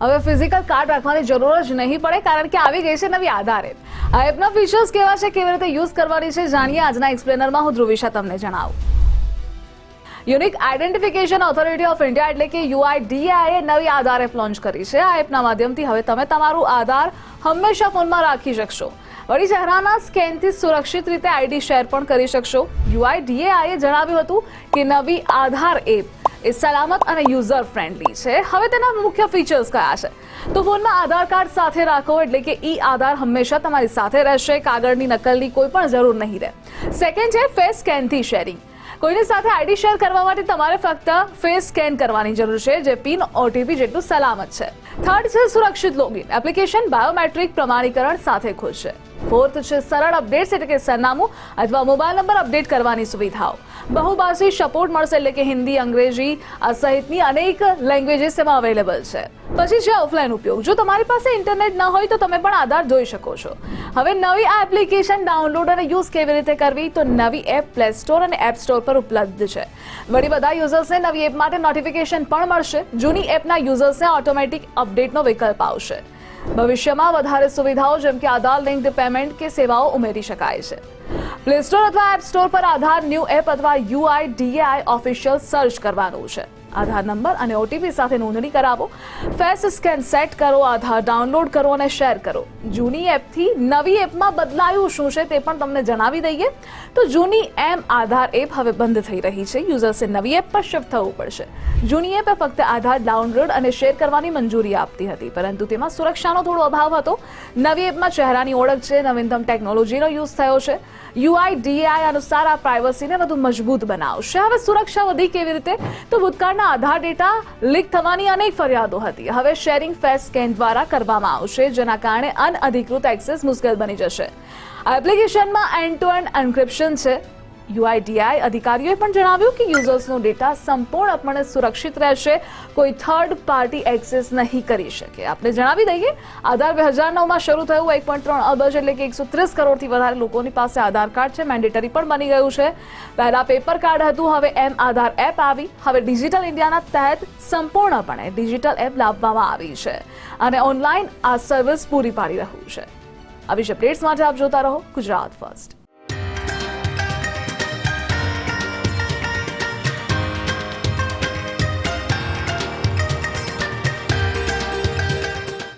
હવે physical card રાખવાની જરૂર જ નહીં પડે, કારણ કે આવી ગઈ છે નવી આધાર એપ આ એપના ફીચર્સ કેવા છે, કેવી રીતે યુઝ કરવાની છે, જાણીએ આજના એક્સપ્લેનરમાં હું ધ્રુવિશા તમને જણાવું. Unique identification authority of India એટલે કે યુઆઈડીએઆઈએ નવી આધાર એપ લોન્ચ કરી છે આ એપના માધ્યમથી. હવે તમે તમારું આધાર હંમેશા ફોનમાં રાખી શકશો. વળી ચહેરાના સ્કેનથી સુરક્ષિત રીતે આઈડી શેર પણ કરી શકશો. યુઆઈડીએઆઈએ જણાવ્યું હતું કે નવી આધાર એપ એ સલામત અને યુઝર ફ્રેન્ડલી છે. હવે તેના મુખ્ય ફીચર્સ કયા છે? તો ફોનમાં આધાર કાર્ડ સાથે રાખો એટલે કે ઈ આધાર હંમેશા તમારી સાથે રહેશે, કાગળની નકલની કોઈ પણ જરૂર નહીં રહે. સેકન્ડ છે ફેસ સ્કેનથી શેરિંગ કોઈની સાથે આઈડી શેર કરવા માટે તમારે ફક્ત ફેસ સ્કેન કરવાની જરૂર છે, જે પિન ઓટીપી જેટલું સલામત છે. થર્ડ છે સુરક્ષિત લોગિન એપ્લિકેશન બાયોમેટ્રિક પ્રમાણીકરણ સાથે ખુલશે. ફોર્થ છે, સરળ અપડેટ્સ એટલે કે સરનામું અથવા મોબાઈલ નંબર અપડેટ કરવાની સુવિધાઓ. બહુભાષી સપોર્ટ મળશે એટલે કે હિન્દી, અંગ્રેજી સહિતની અનેક લેંગ્વેજીસ તેમાં અવેલેબલ છે. પછી છે ઓફલાઈન ઉપયોગ. જો તમારી પાસે ઇન્ટરનેટ ન હોય તો તમે પણ આધાર જોઈ શકો છો. હવે નવી આ એપ્લિકેશન ડાઉનલોડ અને યુઝ કેવી રીતે કરવી? તો નવી એપ પ્લે સ્ટોર અને એપ સ્ટોર પર ઉપલબ્ધ છે. વળી બધા યુઝર્સને નવી એપ માટે નોટિફિકેશન પણ મળશે. જૂની એપના યુઝર્સને ઓટોમેટિક અપડેટનો વિકલ્પ આવશે. ભવિષ્યમાં વધારે સુવિધાઓ, જેમ કે આધાર લિંક્ડ પેમેન્ટ કે સેવાઓ ઉમેરી શકાય છે. પ્લે સ્ટોર અથવા એપ સ્ટોર પર આધાર, ન્યૂ એપ અથવા યુઆઈ ડીએઆઈ ઓફિશિયલ સર્ચ કરવાનું છે. આધાર નંબર અને ઓટીપી સાથે નોંધણી કરાવો. ફેસ સ્કેન સેટ કરો, આધાર ડાઉનલોડ કરો અને શેર કરો. જૂની એપથી નવી એપમાં બદલાયું શું છે તે પણ તમને જણાવી દઈએ. તો જૂની એમ આધાર એપ હવે બંધ થઈ રહી છે. યુઝર્સે નવી એપ પર શિફ્ટ થવું પડશે. જૂની એપે ફક્ત આધાર ડાઉનલોડ અને શેર કરવાની મંજૂરી આપતી હતી, પરંતુ તેમાં સુરક્ષાનો થોડો અભાવ હતો. નવી એપમાં ચહેરાની ઓળખ છે, નવીનતમ ટેકનોલોજીનો યુઝ થયો છે. યુઆઈ ડીઆઈ અનુસાર આ પ્રાઇવસીને વધુ મજબૂત બનાવશે. હવે સુરક્ષા વધી કેવી રીતે? તો ભૂતકાળના આધાર ડેટા લીક થવાની અનેક ફરિયાદો હતી. હવે શેરિંગ ફેસ સ્કેન દ્વારા કરવામાં આવશે, જેના કારણે અનઅધિકૃત એક્સેસ મુશ્કેલ બની જશે. આ એપ્લિકેશનમાં એન્ડ ટુ એન્ડ એન્ક્રિપ્શન છે. યુઆઈડીઆઈ અધિકારીઓએ પણ જણાવ્યું કે યુઝર્સનો ડેટા સંપૂર્ણપણે સુરક્ષિત રહેશે. કોઈ થર્ડ પાર્ટી એક્સેસ નહીં કરી શકે. આપણે જણાવી દઈએ, આધાર બે હજાર નવમાં શરૂ થયું, એક પોઈન્ટ ત્રણ અબજ એટલે કે એકસો ત્રીસ કરોડથી વધારે લોકોની પાસે આધાર કાર્ડ છે. મેન્ડેટરી પણ બની ગયું છે. પહેલાં પેપર કાર્ડ હતું, હવે એમ આધાર એપ આવી. હવે ડિજિટલ ઇન્ડિયાના તહેત સંપૂર્ણપણે ડિજિટલ એપ લાવવામાં આવી છે. અને ઓનલાઈન આ સર્વિસ પૂરી પાડી રહ્યું છે. આવી જ અપડેટ્સ માટે આપ જોતા રહો ગુજરાત ફર્સ્ટ